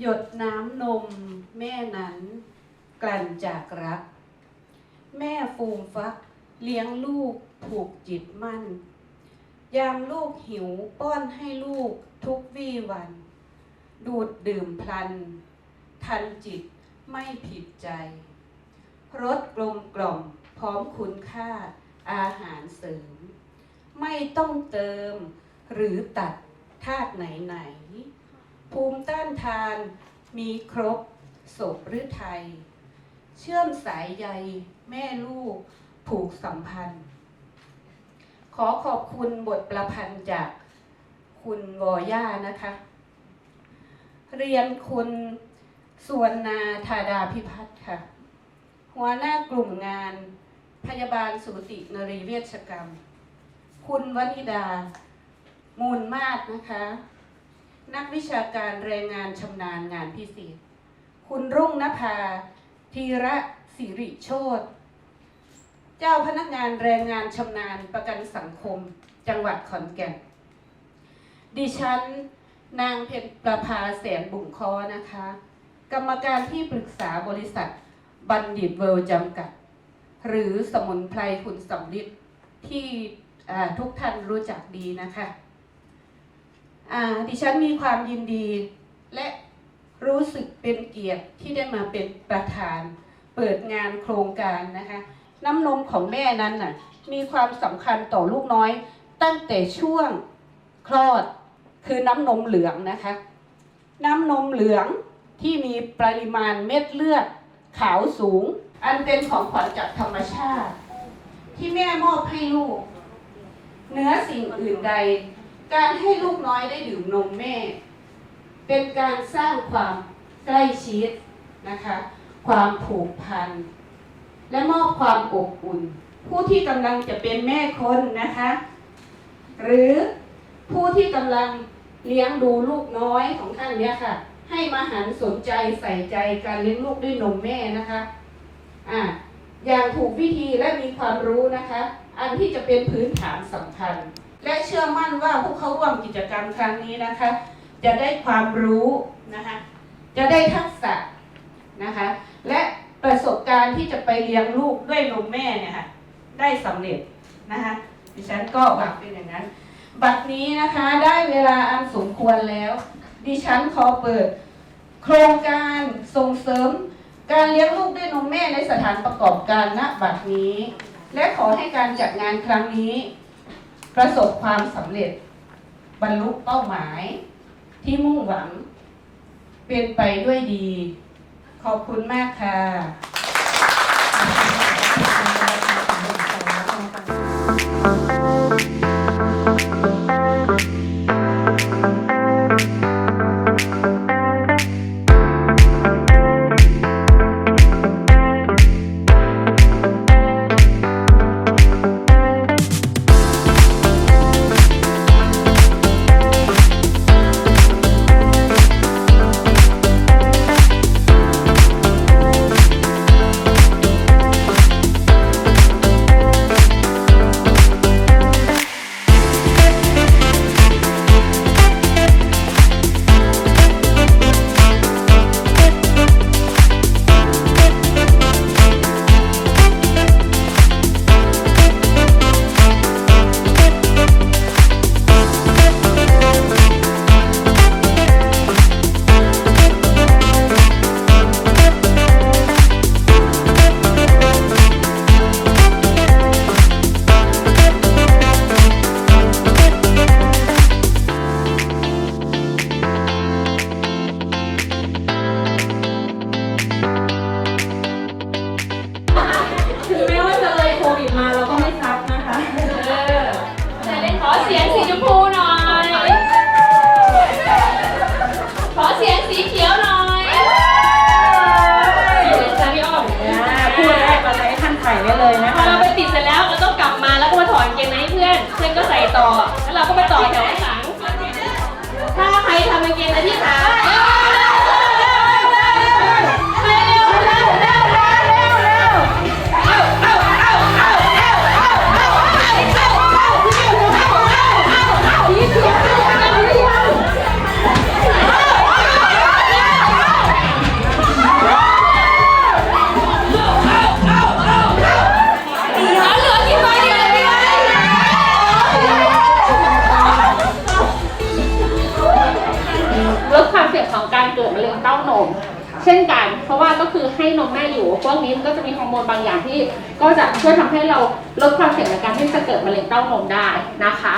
หยดน้ำนมแม่นั้นกลั่นจากรัก แม่ฟูมฟัก เลี้ยงลูกผูกจิตมั่น ยามลูกหิวป้อนให้ลูกทุกวี่วัน ดูดดื่มพลัน ทันจิตไม่ผิดใจรสกลมกล่อมพร้อมคุณค่าอาหารเสริม ไม่ต้องเติมหรือตัดธาตุไหนไหน ภูมิต้านทานมีครบศพหรือไทยเชื่อมสายใยแม่ลูกผูกสัมพันธ์ ขอขอบคุณบทประพันธ์จากคุณวอย่านะคะ เรียนคุณสวนนาธาดาพิพัฒน์ค่ะ หัวหน้ากลุ่มงานพยาบาลสูตินรีเวชกรรม คุณวนิดา มูลมาศนะคะ นักวิชาการแรงงานชำนาญงานพิเศษ คุณรุ่งนภาธีระสิริโชตเจ้าพนักงานแรงงานชำนาญประกันสังคม จังหวัดขอนแก่น ดิฉัน นางเพญประภาแสนบุ่งคอนะคะ กรรมการที่ปรึกษาบริษัทบัณฑิตเวิลด์จำกัด หรือสมุนไพรคุณสำลิดที่ทุกท่านรู้จักดีนะคะ ดิฉันมีความยินดีและรู้สึกเป็นเกียรติที่ได้มาเป็นประธาน เปิดงานโครงการนะคะ น้ำนมของแม่นั้นน่ะมีความสำคัญต่อลูกน้อย ตั้งแต่ช่วงคลอดคือน้ำนมเหลืองนะคะ น้ำนมเหลืองที่มีปริมาณเม็ดเลือดขาวสูง อันเป็นของขวัญจากธรรมชาติ ที่แม่มอบให้ลูก เนื้อสิ่งอื่นใด การให้ลูกน้อยได้ดื่มนมแม่ เป็นการสร้างความใกล้ชิดนะคะ ความผูกพัน และมอบความอบอุ่น ผู้ที่กำลังจะเป็นแม่คนนะคะ หรือผู้ที่กำลังเลี้ยงดูลูกน้อยของท่านเนี่ยค่ะ ให้มาหันสนใจใส่ใจการเลี้ยงลูกด้วยนมแม่นะคะอ่าอย่างถูกวิธีและมีความรู้นะคะ อันที่จะเป็นพื้นฐานสำคัญ และเชื่อมั่นว่าผู้เข้าร่วมกิจกรรมครั้งนี้นะคะ จะได้ความรู้นะคะจะได้ทักษะนะคะและประสบการณ์ที่จะไปเลี้ยงลูกด้วยนมแม่เนี่ยค่ะได้สำเร็จนะคะดิฉันก็หวังเป็นอย่างนั้น บัดนี้นะคะได้เวลาอันสมควรแล้ว ดิฉันขอเปิด โครงการส่งเสริม การเลี้ยงลูกด้วยนมแม่ในสถานประกอบการณบัดนี้ และขอให้การจัดงานครั้งนี้ ประสบความสำเร็จ บรรลุเป้าหมาย ที่มุ่งหวัง เป็นไปด้วยดี ขอบคุณมากค่ะ ดมะเร็งเต้านม เช่นกัน เพราะว่าก็คือให้นมแม่อยู่ พวกนี้มันก็จะมีฮอร์โมนบางอย่างที่ ก็จะช่วยทำให้เราลดความเสี่ยงในการที่จะเกิดมะเร็งเต้านมได้นะคะ